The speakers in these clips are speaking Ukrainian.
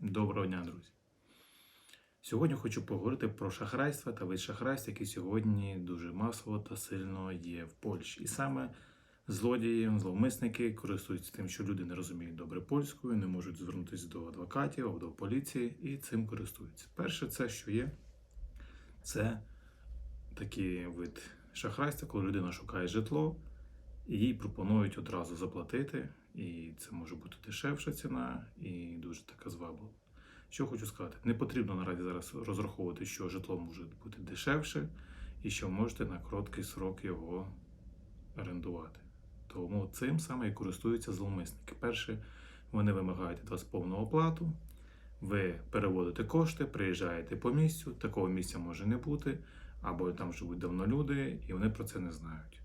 Доброго дня, друзі. Сьогодні хочу поговорити про шахрайство та вид шахрайства, які сьогодні дуже масово та сильно є в Польщі. І саме злодії, зловмисники користуються тим, що люди не розуміють добре польською, не можуть звернутися до адвокатів або до поліції і цим користуються. Перше, це що є, це такий вид шахрайства, коли людина шукає житло, їй пропонують одразу заплатити, і це може бути дешевша ціна і дуже така зваблива. Що хочу сказати, не потрібно наразі зараз розраховувати, що житло може бути дешевше, і що можете на короткий срок його орендувати. Тому цим саме і користуються зловмисники. Перше, вони вимагають від вас повну оплату, ви переводите кошти, приїжджаєте по місцю, такого місця може не бути, або там живуть давно люди, і вони про це не знають.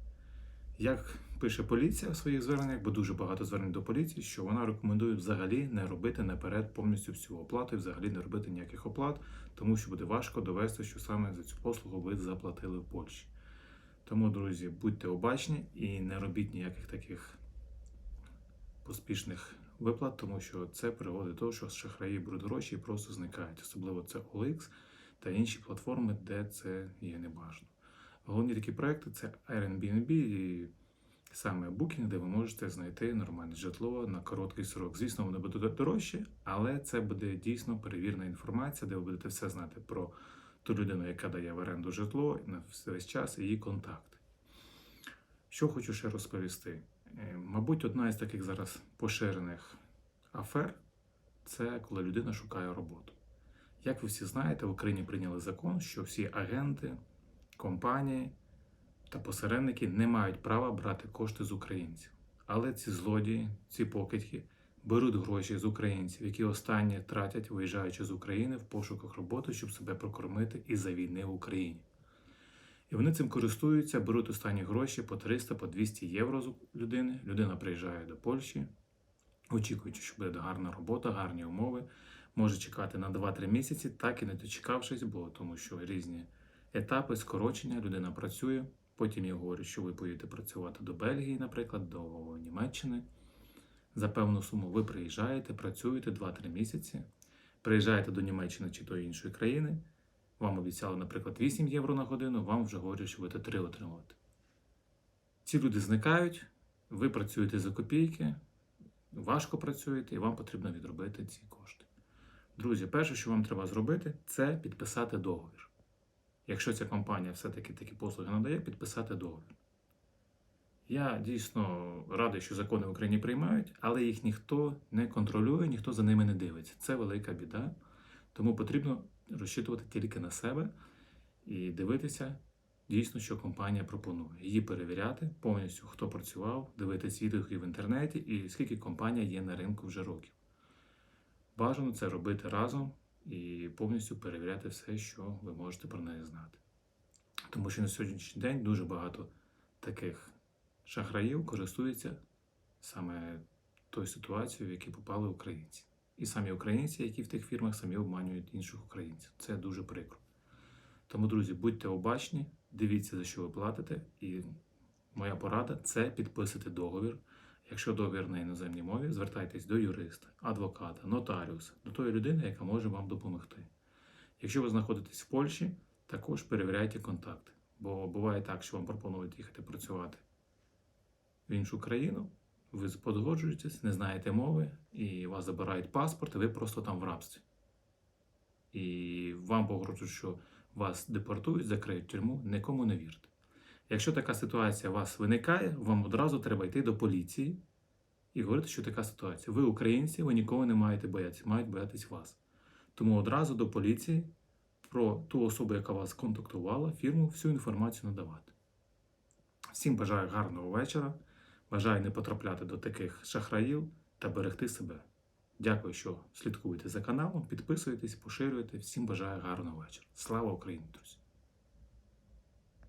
Як пише поліція в своїх зверненнях, бо дуже багато звернень до поліції, що вона рекомендує взагалі не робити наперед повністю всю оплату і взагалі не робити ніяких оплат, тому що буде важко довести, що саме за цю послугу ви заплатили в Польщі. Тому, друзі, будьте обачні і не робіть ніяких таких поспішних виплат, тому що це приводить до того, що шахраї беруть гроші і просто зникають. Особливо це OLX та інші платформи, де це є небажано. Головні такі проекти це Airbnb і саме Booking, де ви можете знайти нормальне житло на короткий срок. Звісно, воно буде дорожче, але це буде дійсно перевірена інформація, де ви будете все знати про ту людину, яка дає в оренду житло на весь час її контакти. Що хочу ще розповісти. Е, Мабуть, одна із таких зараз поширених афер це коли людина шукає роботу. Як ви всі знаєте, в Україні прийняли закон, що всі агенти, компанії та посередники не мають права брати кошти з українців. Але ці злодії, ці покидьки беруть гроші з українців, які останні тратять, виїжджаючи з України в пошуках роботи, щоб себе прокормити і за війни в Україні. І вони цим користуються, беруть останні гроші по 300, по 200 євро з людини. Людина приїжджає до Польщі, очікуючи, що буде гарна робота, гарні умови. Може чекати на 2-3 місяці, так і не дочекавшись, бо тому що різні етапи скорочення, людина працює. Потім я говорю, що ви поїдете працювати до Бельгії, наприклад, до Німеччини. За певну суму ви приїжджаєте, працюєте 2-3 місяці, приїжджаєте до Німеччини чи до іншої країни. Вам обіцяли, наприклад, 8 євро на годину, вам вже говорять, що ви 3 отримувати. Ці люди зникають, ви працюєте за копійки, важко працюєте, і вам потрібно відробити ці кошти. Друзі, перше, що вам треба зробити, це підписати договір. Якщо ця компанія все-таки такі послуги надає, підписати договір. Я дійсно радий, що закони в Україні приймають, але їх ніхто не контролює, ніхто за ними не дивиться. Це велика біда. Тому потрібно розчитувати тільки на себе і дивитися дійсно, що компанія пропонує. Її перевіряти повністю, хто працював, дивитися відгуки в інтернеті і скільки компанія є на ринку вже років. Бажано це робити разом і повністю перевіряти все, що ви можете про неї знати. Тому що на сьогоднішній день дуже багато таких шахраїв користуються саме тою ситуацією, в яку попали українці. І самі українці, які в тих фірмах самі обманюють інших українців. Це дуже прикро. Тому, друзі, будьте обачні, дивіться, за що ви платите. І моя порада це підписати договір. Якщо договір на іноземній мові, звертайтесь до юриста, адвоката, нотаріуса, до тої людини, яка може вам допомогти. Якщо ви знаходитесь в Польщі, також перевіряйте контакти. Бо буває так, що вам пропонують їхати працювати в іншу країну, ви погоджуєтесь, не знаєте мови, і вас забирають паспорт, і ви просто там в рабстві. І вам погрожують, що вас депортують, закриють тюрму, нікому не вірте. Якщо така ситуація у вас виникає, вам одразу треба йти до поліції і говорити, що така ситуація. Ви українці, ви нікого не маєте боятися, мають боятись вас. Тому одразу до поліції про ту особу, яка вас контактувала, фірму, всю інформацію надавати. Всім бажаю гарного вечора. Бажаю не потрапляти до таких шахраїв та берегти себе. Дякую, що слідкуєте за каналом, підписуєтесь, поширюєте. Всім бажаю гарного вечора. Слава Україні, друзі!